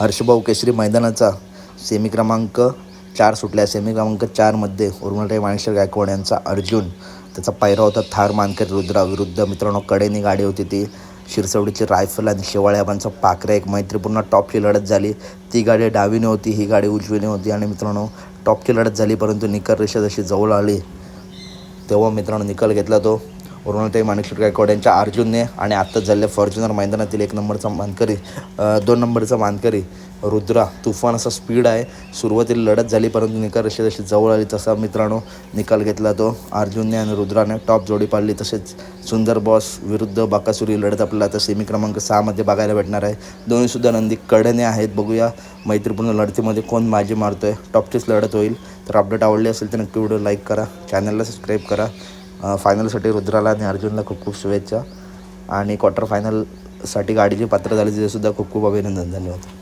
हर्षभाऊ केसरी मैदानाचा semi क्रमांक चार सुटल्या. सेमी क्रमांक चारमध्ये उर्मलताई माणेश्वर गायकवाड यांचा अर्जुन त्याचा पायरा होता थार मानकर रुद्रा विरुद्ध. मित्रांनो कडेनी गाडी होती ती. शिरसवडीची रायफल आणि शेवाळ्याबांचा पाखरे एक मैत्रीपूर्ण टॉपची लढत झाली. ती गाडी डावीने होती ही गाडी उजवीने होती. आणि मित्रांनो टॉपची लढत झाली परंतु निकर रेषा जशी जवळ आली. तेव्हा मित्रांनो निकाल घेतला तो. उर्मलताई माणिकशेट गायकवाड यांच्या अर्जुनने आणि आत्ताच झालेल्या फॉर्च्युनर मैदानातील एक नंबरचा मानकरी दोन नंबरचा मानकरी रुद्रा तुफान असा स्पीड आहे. सुरुवातीला लढत झाली परंतु निकाल अशी जशी जवळ आली तसा मित्रांनो निकाल घेतला तो. अर्जुनने आणि रुद्राने टॉप जोडी पाडली तसेच सुंदर बॉस विरुद्ध बाकासुरी लढत आपल्याला आता सेमी क्रमांक सहामध्ये बघायला भेटणार आहे. दोन्हीसुद्धा नंदी कडने आहेत. बघूया मैत्रीपूर्ण लढतीमध्ये कोण बाजी मारतोय. टॉपचीच लढत होईल. तर अपडेट आवडली असेल तर नक्की व्हिडिओ लाईक करा. चॅनलला सबस्क्राईब करा. फायनलसाठी रुद्राला आणि अर्जुनला खूप खूप शुभेच्छा. आणि क्वार्टर फायनलसाठी गाडीची पात्र झाली तिथेसुद्धा खूप खूप अभिनंदन. धन्यवाद.